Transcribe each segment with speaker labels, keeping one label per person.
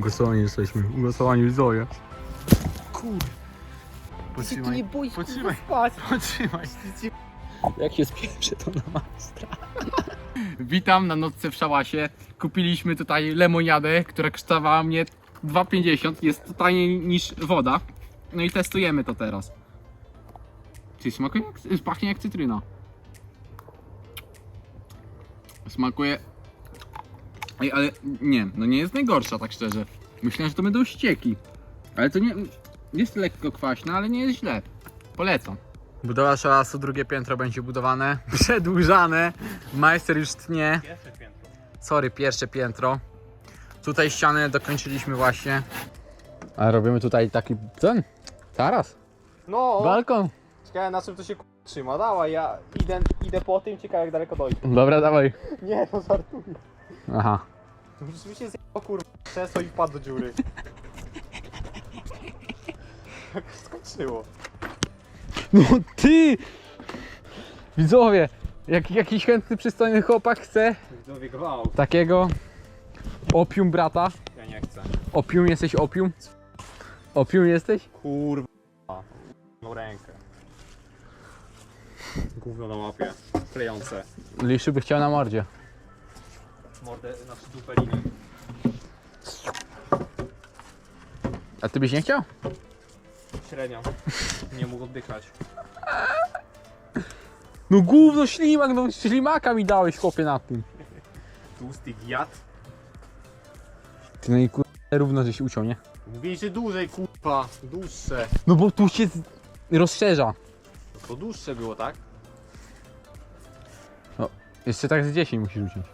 Speaker 1: Głosowani jesteśmy. Głosowani widzowie.
Speaker 2: Kur...
Speaker 3: Ty tu nie boisz
Speaker 2: Potrzymaj.
Speaker 3: spać.
Speaker 2: Potrzymaj.
Speaker 1: Jak się spieprze to na mastra.
Speaker 2: Witam na nocce w szałasie. Kupiliśmy tutaj lemoniadę, która kosztowała mnie 2,50. Jest taniej niż woda. No i testujemy to teraz. Czy smakuje jak, pachnie jak cytryna. Smakuje... Ej, ale nie, no nie jest najgorsza tak szczerze. Myślałem, że to będą ścieki. Ale to nie... Jest lekko kwaśna, ale nie jest źle. Polecam.
Speaker 1: Budowa szałasu, drugie piętro będzie budowane. Przedłużane. Majster już tnie.
Speaker 3: Pierwsze piętro.
Speaker 1: Sorry, pierwsze piętro. Tutaj ścianę dokończyliśmy właśnie. A robimy tutaj taki ten taras.
Speaker 3: No,
Speaker 1: Balkon.
Speaker 3: ciekawe na czym to się k- trzyma. Dawaj, ja idę, idę po tym, ciekawe jak daleko dojdzie.
Speaker 1: Dobra, dawaj.
Speaker 3: Nie, no żartuję.
Speaker 1: Aha.
Speaker 3: Rzeczywiście zjebał kurwa krzesło i wpadł do dziury. Jak się skończyło.
Speaker 1: No ty! Widzowie, jak jakiś chętny, przystojny chłopak chce
Speaker 3: Widzowie gwałt.
Speaker 1: takiego opium brata.
Speaker 3: Ja nie chcę.
Speaker 1: Opium, jesteś opium? Opium jesteś?
Speaker 3: Kurwa. No rękę. Gówno na łapie. Klejące.
Speaker 1: Liszy by chciał na mordzie.
Speaker 3: Mordę, znaczy dupelinę.
Speaker 1: A ty byś nie chciał?
Speaker 3: Średnio. Nie mógł oddychać.
Speaker 1: No gówno ślimak, no ślimaka mi dałeś chłopie na tym.
Speaker 3: Tłusty giat.
Speaker 1: Ty no i kur... równo żeś uciął, nie?
Speaker 3: Mówili, dłużej kurwa. Dłuższe.
Speaker 1: No bo tu się z... rozszerza.
Speaker 3: To dłuższe było, tak?
Speaker 1: Jeszcze tak z 10 musisz uciąć.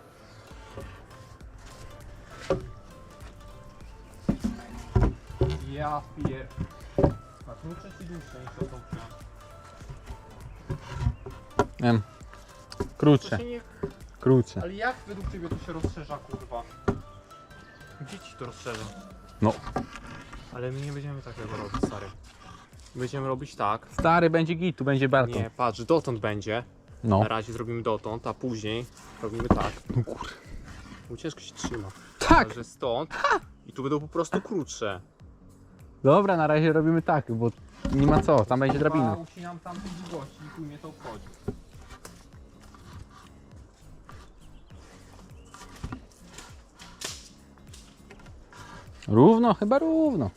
Speaker 3: Ja pier... A krótsze czy dłuższe niż to
Speaker 1: Em. Krótsze,
Speaker 3: nie...
Speaker 1: krótsze.
Speaker 3: Ale jak według ciebie to się rozszerza, kurwa? Gdzie ci to rozszerza?
Speaker 1: No.
Speaker 3: Ale my nie będziemy takiego robić, stary. Będziemy robić tak.
Speaker 1: Stary będzie git, tu będzie Barton.
Speaker 3: Nie, patrz, dotąd będzie.
Speaker 1: No.
Speaker 3: Na razie zrobimy dotąd, a później robimy tak.
Speaker 1: No kur...
Speaker 3: Ciężko się trzyma.
Speaker 1: Tak!
Speaker 3: Że stąd i tu będą po prostu krótsze.
Speaker 1: Dobra, na razie robimy tak, bo nie ma co, tam będzie drabina.
Speaker 3: ucinam długości i mnie to obchodzi.
Speaker 1: Równo? Chyba równo.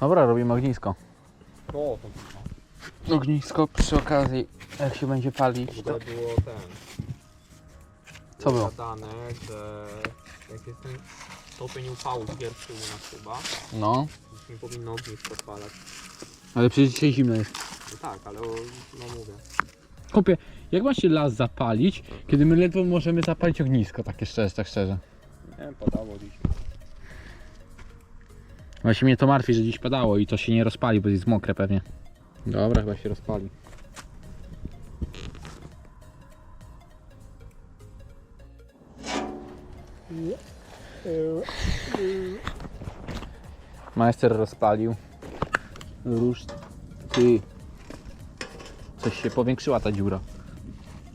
Speaker 1: Dobra, robimy ognisko.
Speaker 3: Dotąd.
Speaker 1: Ognisko przy okazji, jak się będzie palić, to...
Speaker 3: ogóle było ten.
Speaker 1: Co było?
Speaker 3: Zadane, że jak jest ten stopień upału pierwszy u nas chyba,
Speaker 1: No,
Speaker 3: już nie powinno ognisko odpalać.
Speaker 1: ale przecież dzisiaj zimno jest.
Speaker 3: No tak, ale o, no mówię.
Speaker 1: Kopie, jak ma się las zapalić, kiedy my ledwo możemy zapalić ognisko, takie szczerze, tak szczerze.
Speaker 3: Nie wiem, padało dziś.
Speaker 1: Właśnie mnie to martwi, że dziś padało i to się nie rozpali, bo jest mokre pewnie. Dobra, chyba się rozpali. Majster rozpalił. Róż. Ty. Coś się powiększyła ta dziura.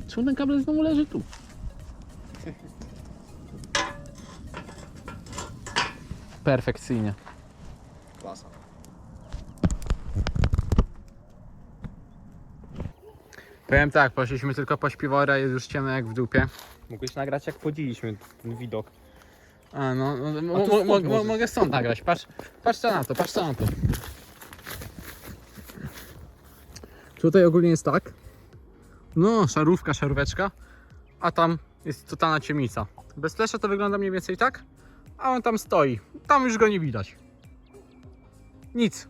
Speaker 1: Czemu ten kabel znowu leży tu? Perfekcyjnie.
Speaker 3: Klasa.
Speaker 1: Powiem tak, poszliśmy tylko po śpiworę, jest już ciemno jak w dupie.
Speaker 3: Mogłeś nagrać jak wchodziliśmy, ten widok.
Speaker 1: A no, no
Speaker 3: A
Speaker 1: mo,
Speaker 3: tu
Speaker 1: mo, mo,
Speaker 3: możesz.
Speaker 1: mogę stąd nagrać, patrz, patrz co na to, patrz co na to. Tutaj ogólnie jest tak, no szarówka, szaróweczka, a tam jest totalna ciemnica. Bez flesza to wygląda mniej więcej tak, a on tam stoi, tam już go nie widać. Nic.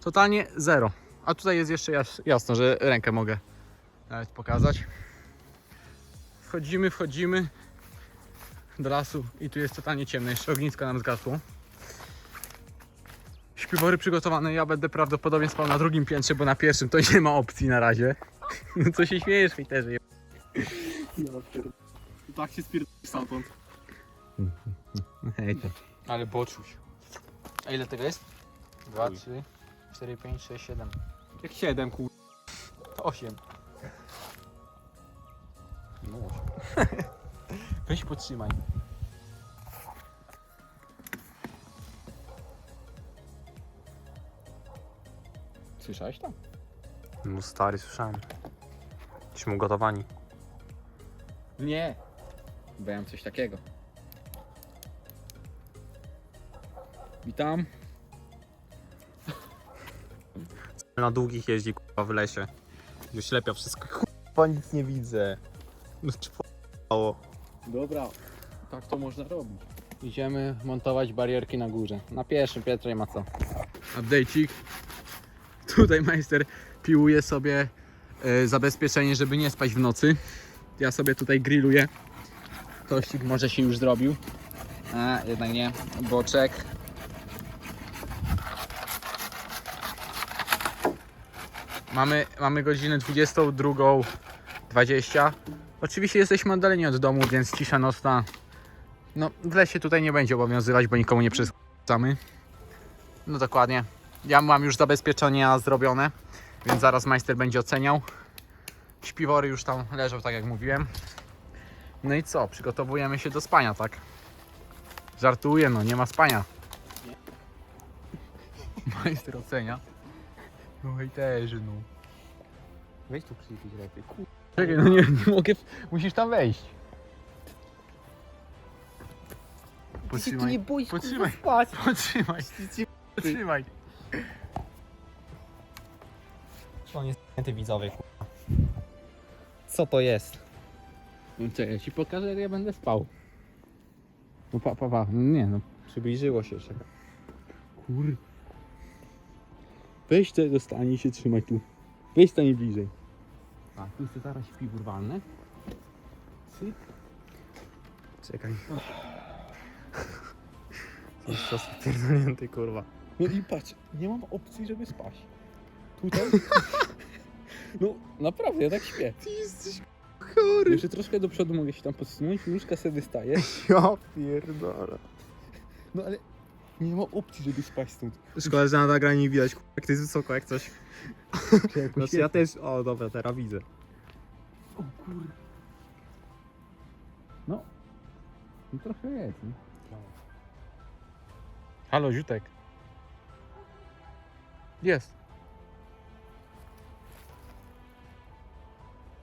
Speaker 1: Totalnie zero. A tutaj jest jeszcze jas- jasno, że rękę mogę nawet pokazać. Wchodzimy, wchodzimy do lasu i tu jest totalnie ciemno, jeszcze ognisko nam zgasło. Śpiwory przygotowane, ja będę prawdopodobnie spał na drugim piętrze, bo na pierwszym to nie ma opcji na razie. Co się śmiejesz mi też?
Speaker 2: Tak się spierdolisz stamtąd.
Speaker 1: Hej to.
Speaker 2: Ale boczuś.
Speaker 1: A ile tego jest? 2,
Speaker 3: Chuj.
Speaker 1: 3, 4, 5, 6, 7,
Speaker 3: Jak 7 kur...
Speaker 1: 8.
Speaker 2: No.
Speaker 1: Weź podtrzymaj.
Speaker 2: Słyszałeś to?
Speaker 3: No stary, słyszałem. Jesteśmy ugotowani.
Speaker 2: Nie. Byłem coś takiego. Witam.
Speaker 3: Na długich jeździ kurwa w lesie. Wyślepia wszystko. Kurwa nic nie widzę. No czy po***ało?
Speaker 2: Dobra. Tak to można robić.
Speaker 1: Idziemy montować barierki na górze. Na pierwszym piętrze ma co. Update'ik. Tutaj majster piłuje sobie e, zabezpieczenie, żeby nie spać w nocy. Ja sobie tutaj grilluję. Tościk może się już zrobił. A, jednak nie. Boczek. Mamy, mamy godzinę 22.20. Oczywiście jesteśmy oddaleni od domu, więc cisza nocna no, w lesie tutaj nie będzie obowiązywać, bo nikomu nie przeszkadzamy. No dokładnie. Ja mam już zabezpieczenia zrobione, więc zaraz majster będzie oceniał. Śpiwory już tam leżą, tak jak mówiłem. No i co? Przygotowujemy się do spania, tak? Żartuję, no nie ma spania. Majster ocenia. No hejterzy, no.
Speaker 3: Weź tu przyjść lepiej. Kur...
Speaker 1: Czekaj, no nie, nie mogę. Musisz tam wejść. Potrzymaj.
Speaker 3: boisz
Speaker 1: Potrzymaj.
Speaker 3: spać.
Speaker 1: Potrzymaj. Potrzymaj.
Speaker 3: On jest ty widzowie kurwa. Co to jest?
Speaker 1: No czekaj, ja ci pokażę jak ja będę spał. No pa, pa, pa. No nie no, przybliżyło się czekaj. Kur... Weź tego stanie i się trzymaj tu. Weź stanie bliżej. A, tu jest zaraz śpi urwalne. Cyk.
Speaker 3: Czekaj. Jest czas pierdolnięty kurwa.
Speaker 1: No i patrz, nie mam opcji, żeby spać. Tutaj? No naprawdę, ja tak śpię.
Speaker 3: Ty jesteś chory.
Speaker 1: Jeszcze troszkę do przodu mogę się tam podsunąć, łóżka sobie wystaje.
Speaker 3: Ja pierdolę.
Speaker 1: No ale nie ma opcji, żeby spać stąd.
Speaker 3: Szkoda, że na nagraniu nie widać kurwa, jak to jest wysoko jak coś.
Speaker 1: Czekaj,
Speaker 3: Znaczy ja też, o dobra, teraz widzę.
Speaker 1: O kurde. No. no trochę jest, nie? Halo, Ziutek. Jest.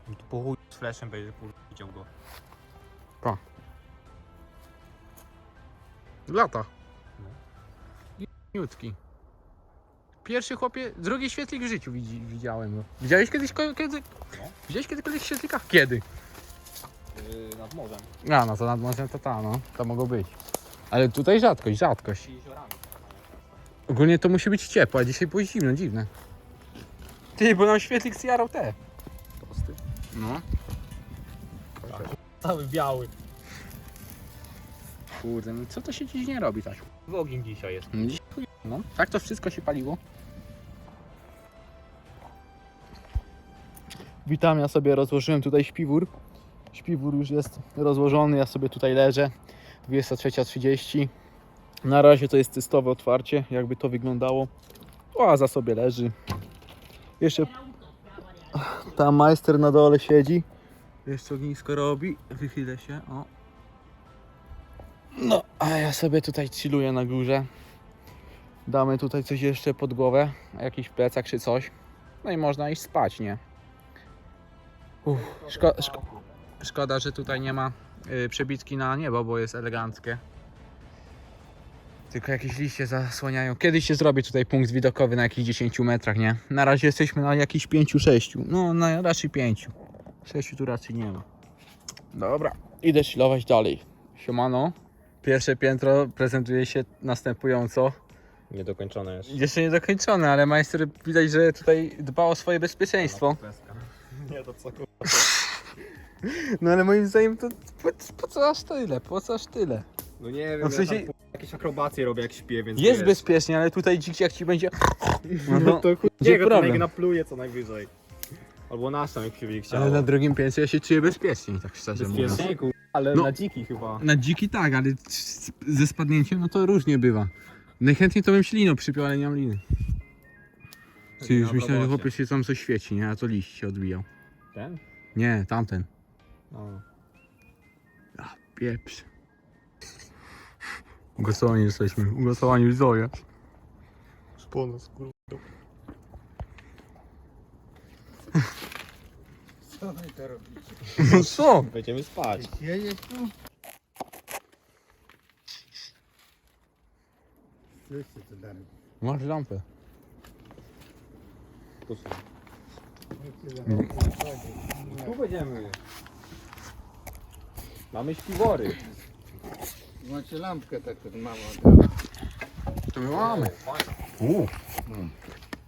Speaker 3: No tu po chuj z fleszem będzie kurwa widział go.
Speaker 1: Lata. Niutki. Pierwszy chłopie, drugi świetlik w życiu widzi, widziałem. No. Widziałeś kiedyś ko- kiedy? Widziałeś kiedykolwiek świetlika? Kiedy?
Speaker 3: Yy, nad morzem.
Speaker 1: A, no to nad morzem to ta, no. To mogło być. Ale tutaj rzadkość, rzadkość.
Speaker 3: I jeziorami.
Speaker 1: Ogólnie to musi być ciepło, a dzisiaj było zimno, dziwne. Ty, bo nam świetlik zjarał te.
Speaker 3: Tosty.
Speaker 1: No.
Speaker 3: Cały biały.
Speaker 1: Kurde, no co to się dziś nie robi tak?
Speaker 3: W ogień dzisiaj jest.
Speaker 1: Dziś chuj- no. Tak to wszystko się paliło. Witam, ja sobie rozłożyłem tutaj śpiwór. Śpiwór już jest rozłożony, ja sobie tutaj leżę. 23.30. Na razie to jest testowe otwarcie, jakby to wyglądało. Łaza sobie leży. Jeszcze tam majster na dole siedzi. Jeszcze ognisko robi. Wychylę się, o. No, a ja sobie tutaj chilluję na górze. Damy tutaj coś jeszcze pod głowę, jakiś plecak czy coś. No i można iść spać, nie? Uff, szko szko szkoda, że tutaj nie ma y, przebitki na niebo, bo jest eleganckie. Tylko jakieś liście zasłaniają. Kiedyś się zrobi tutaj punkt widokowy na jakichś 10 metrach, nie? Na razie jesteśmy na jakichś 5-6. No, na raczej 5. 6 tu raczej nie ma. Dobra, idę chillować dalej. Siemano. Pierwsze piętro prezentuje się następująco.
Speaker 3: Niedokończone jest.
Speaker 1: Jeszcze nie dokończone, ale majster widać, że tutaj dba o swoje bezpieczeństwo.
Speaker 3: Nie to co kurwa.
Speaker 1: No ale moim zdaniem to po, po co aż tyle? Po co aż tyle?
Speaker 3: No nie wiem,
Speaker 1: No w sensie-
Speaker 3: ja tam, kurwa, jakieś akrobacje robię jak śpię, więc
Speaker 1: Jest
Speaker 3: wiesz.
Speaker 1: bezpiecznie, ale tutaj dzik jak ci będzie... No
Speaker 3: No
Speaker 1: to
Speaker 3: to chuj,
Speaker 1: gdzie
Speaker 3: to
Speaker 1: problem?
Speaker 3: napluje co najwyżej. Albo nasz tam jak się będzie chciało.
Speaker 1: Ale na drugim piętrze ja się czuję bezpiecznie, tak szczerze mówiąc.
Speaker 3: Bezpiecznie, kurwa. Ale
Speaker 1: No.
Speaker 3: na dziki chyba.
Speaker 1: Na dziki tak, ale c- ze spadnięciem no to różnie bywa. Najchętniej to bym śliną przypiął, ale nie mam liny. Ty już myślałem, że chłopiec się tam coś świeci, nie? A to liść się odbijał.
Speaker 3: Ten?
Speaker 1: Nie, tamten.
Speaker 3: No.
Speaker 1: A, pieprz. Ugotowani jesteśmy, ugotowani widzowie.
Speaker 3: Szpona skurwa.
Speaker 4: Co wy to robicie?
Speaker 1: No co?
Speaker 3: Będziemy spać.
Speaker 4: Jedziesz tu? Słyszcie co dalej.
Speaker 1: Masz lampę.
Speaker 3: Tu są.
Speaker 4: Chodźcie
Speaker 1: No.
Speaker 4: za mną, chodźcie.
Speaker 3: Tu będziemy. Mamy śpiwory.
Speaker 4: Macie lampkę tak jak mama dała.
Speaker 1: To my mamy. Uuu.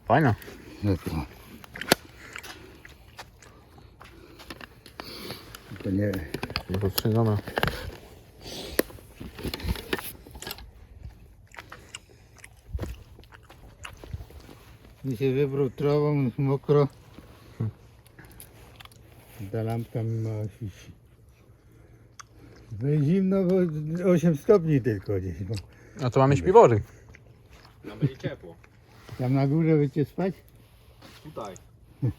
Speaker 1: Fajna.
Speaker 4: No to. To nie.
Speaker 1: No dobra.
Speaker 4: Dzisiaj wybrał trawą, jest mokro. Ta lampka mi mała świeci. No i zimno, bo 8 stopni tylko gdzieś. Bo
Speaker 1: A to mamy śpiwory.
Speaker 3: Nam będzie ciepło.
Speaker 4: tam na górze będziecie spać?
Speaker 3: Tutaj.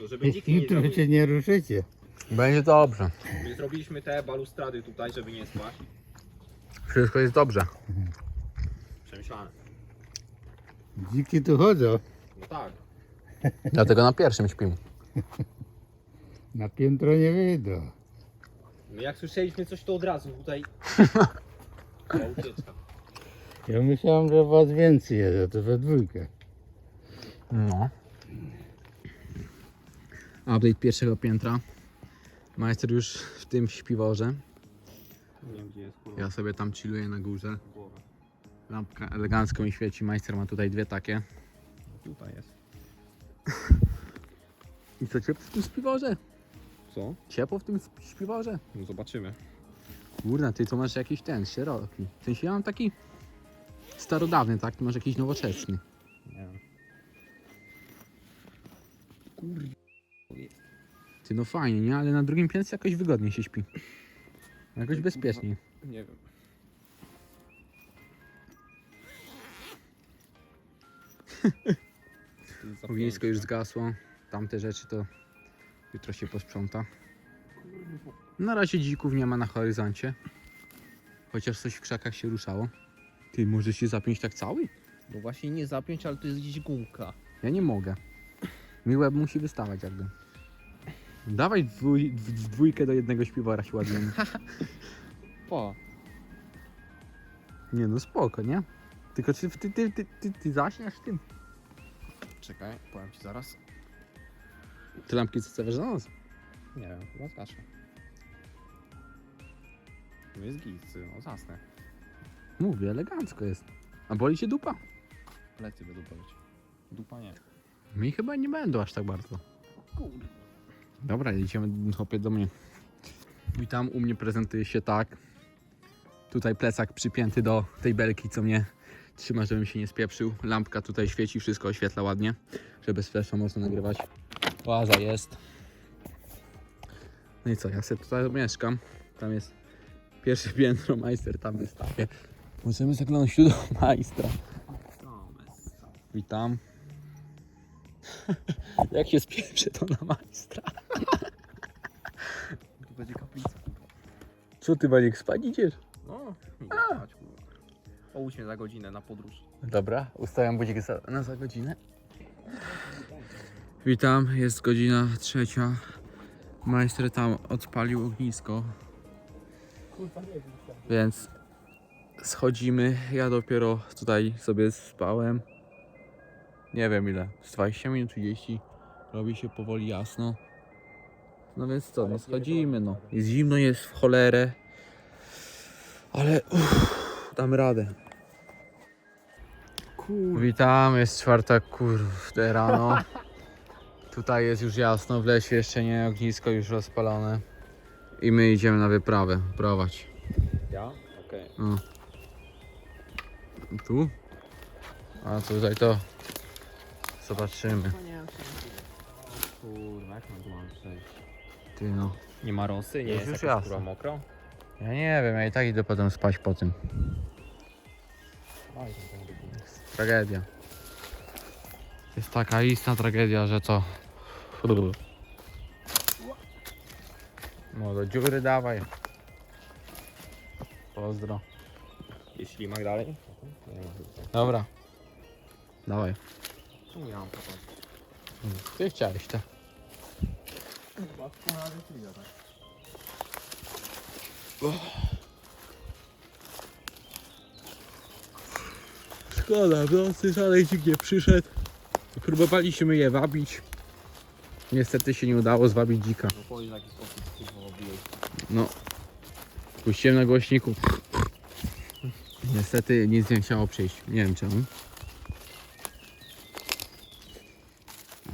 Speaker 3: No żeby dziki nie
Speaker 4: Jutro się nie ruszycie.
Speaker 1: Będzie dobrze.
Speaker 3: My zrobiliśmy te balustrady tutaj, żeby nie spać.
Speaker 1: Wszystko jest dobrze.
Speaker 3: Przemyślane.
Speaker 4: Dziki tu chodzą.
Speaker 3: No tak.
Speaker 1: Dlatego na pierwszym śpimy.
Speaker 4: Na piętro nie wyjdą.
Speaker 3: My jak słyszeliśmy coś to od razu tutaj. Była ucieczka.
Speaker 4: Ja myślałem, że was więcej jest, a to we dwójkę.
Speaker 1: No. Update pierwszego piętra. Majster już w tym śpiworze.
Speaker 3: Wiem gdzie jest kurwa.
Speaker 1: Ja sobie tam chilluję na górze.
Speaker 3: głowa.
Speaker 1: Lampka elegancko mi świeci. Majster ma tutaj dwie takie.
Speaker 3: Tutaj jest.
Speaker 1: I co ciepło w tym śpiworze?
Speaker 3: Co?
Speaker 1: Ciepło w tym śpiworze?
Speaker 3: No zobaczymy.
Speaker 1: Kurna, ty to masz jakiś ten, szeroki. W sensie ja mam taki starodawny, tak? Ty masz jakiś nowoczesny.
Speaker 3: Nie wiem.
Speaker 1: Ty no fajnie, nie? Ale na drugim piętrze jakoś wygodniej się śpi. Jakoś bezpieczniej.
Speaker 3: Nie wiem.
Speaker 1: Ognisko już zgasło. Tamte rzeczy to jutro się posprząta. Na razie dzików nie ma na horyzoncie. Chociaż coś w krzakach się ruszało. Ty, może się zapiąć tak cały?
Speaker 3: No właśnie nie zapiąć, ale to jest gdzieś gumka.
Speaker 1: Ja nie mogę. Mi łeb musi wystawać jakby. Dawaj dwój, w dwójkę do jednego śpiwora się ładujemy.
Speaker 3: Po.
Speaker 1: Nie no spoko, nie? Tylko czy ty, ty, ty, ty, ty zaśniasz tym?
Speaker 3: Czekaj, powiem ci zaraz.
Speaker 1: Ty lampki co chcesz na nos?
Speaker 3: Nie wiem, chyba zgaszę. No jest git, no zasnę.
Speaker 1: Mówię, elegancko jest. A boli cię dupa?
Speaker 3: Plecy będą boleć. Dupa nie.
Speaker 1: Mi chyba nie będą aż tak bardzo. Dobra, jedziemy chłopie do mnie. Witam, u mnie prezentuje się tak. Tutaj plecak przypięty do tej belki, co mnie trzyma, żebym się nie spieprzył. Lampka tutaj świeci, wszystko oświetla ładnie, że bez flasha można nagrywać. Łaza jest. No i co, ja sobie tutaj mieszkam. Tam jest pierwsze piętro, majster tam wystawię. Możemy zaglądać tu do majstra. Witam. Jak się spieprzę to na majstra.
Speaker 3: Tu będzie kaplica.
Speaker 1: Co ty Baniek spać idziesz?
Speaker 3: No, kurwa. Połóż mnie za godzinę na podróż.
Speaker 1: Dobra, ustawiam budzik za, na za godzinę. Witam, jest godzina trzecia. Majster tam odpalił ognisko. Więc schodzimy. Ja dopiero tutaj sobie spałem. Nie wiem ile, z 20 minut 30. Robi się powoli jasno. No więc co, no schodzimy no. Jest zimno, jest w cholerę. Ale uff, dam radę. Witam, jest czwarta kurde rano. Tutaj jest już jasno, w lesie jeszcze nie, ognisko już rozpalone. I my idziemy na wyprawę, prowadź.
Speaker 3: Ja? Okej.
Speaker 1: O. Tu? A tutaj to zobaczymy.
Speaker 3: Kurwa, jak mam tu mam przejść?
Speaker 1: Ty no.
Speaker 3: Nie ma rosy, nie
Speaker 1: Jest
Speaker 3: jest,
Speaker 1: już
Speaker 3: jakaś
Speaker 1: jasne.
Speaker 3: kurwa mokro?
Speaker 1: Ja nie wiem, ja i tak idę potem spać po tym.
Speaker 3: Tam było.
Speaker 1: Tragedia. Jest taka istna tragedia, że to... No do dziury dawaj. Pozdro.
Speaker 3: Jest ślimak dalej? Nie ma chyba.
Speaker 1: Dobra. Dawaj.
Speaker 3: Tu ja mam potem.
Speaker 1: Ty chciałeś to. Szkoda, w nocy szalejcik nie przyszedł. Próbowaliśmy je wabić. Niestety się nie udało zwabić dzika.
Speaker 3: No powiedz w jaki sposób kurwa obiłeś.
Speaker 1: No. Puściłem na głośniku. Niestety nic nie chciało przyjść. Nie wiem czemu.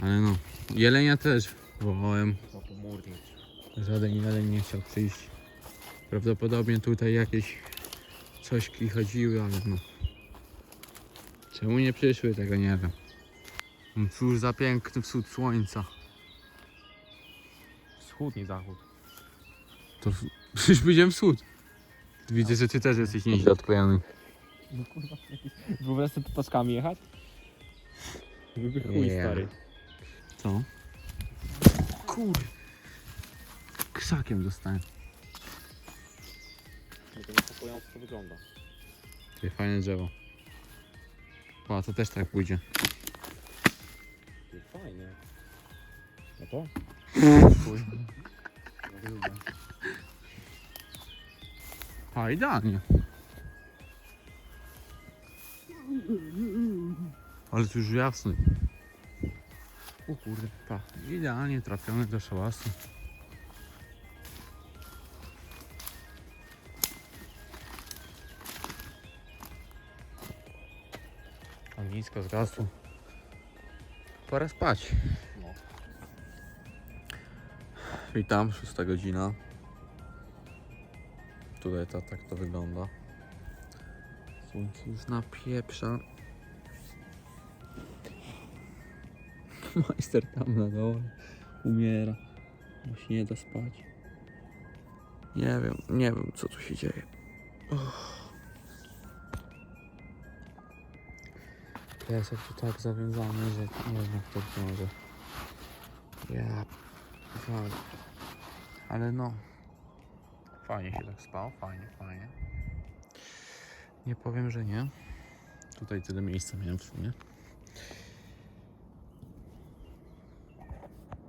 Speaker 1: Ale no. Jelenia też wołałem.
Speaker 3: Pomórnik.
Speaker 1: Żaden jeleń nie chciał przyjść. Prawdopodobnie tutaj jakieś cośki chodziły, ale no. Czemu nie przyszły, tego nie wiem. No Cóż za piękny wschód słońca.
Speaker 3: Wschód, nie zachód.
Speaker 1: To w- przecież pójdziemy wschód. Widzę, że ty też jesteś nieźle odklejony.
Speaker 3: No kurwa, wyobraź sobie taczkami jechać? Byłby chuj stary.
Speaker 1: Co? Kur... Krzakiem dostałem.
Speaker 3: No to niepokojąco to wygląda.
Speaker 1: Ty fajne drzewo. O, to też tak pójdzie.
Speaker 3: Ty, Fajnie. No to?
Speaker 1: A, idealnie. Ale tu już jasny. O kurde, pa. Idealnie trafiony do szałasu. Ognisko zgasło. Pora spać.
Speaker 3: No.
Speaker 1: Witam, 6 godzina. Tutaj to, tak to wygląda. Słońce już napieprza. Majster tam na dole umiera, bo się nie da spać. Nie wiem, nie wiem co tu się dzieje. Uff. Piesek tu tak zawiązany, że nie wiem jak to może. Ja... Fajnie. Ale no... Fajnie się tak spało, fajnie, fajnie. Nie powiem, że nie. Tutaj tyle miejsca miałem w sumie.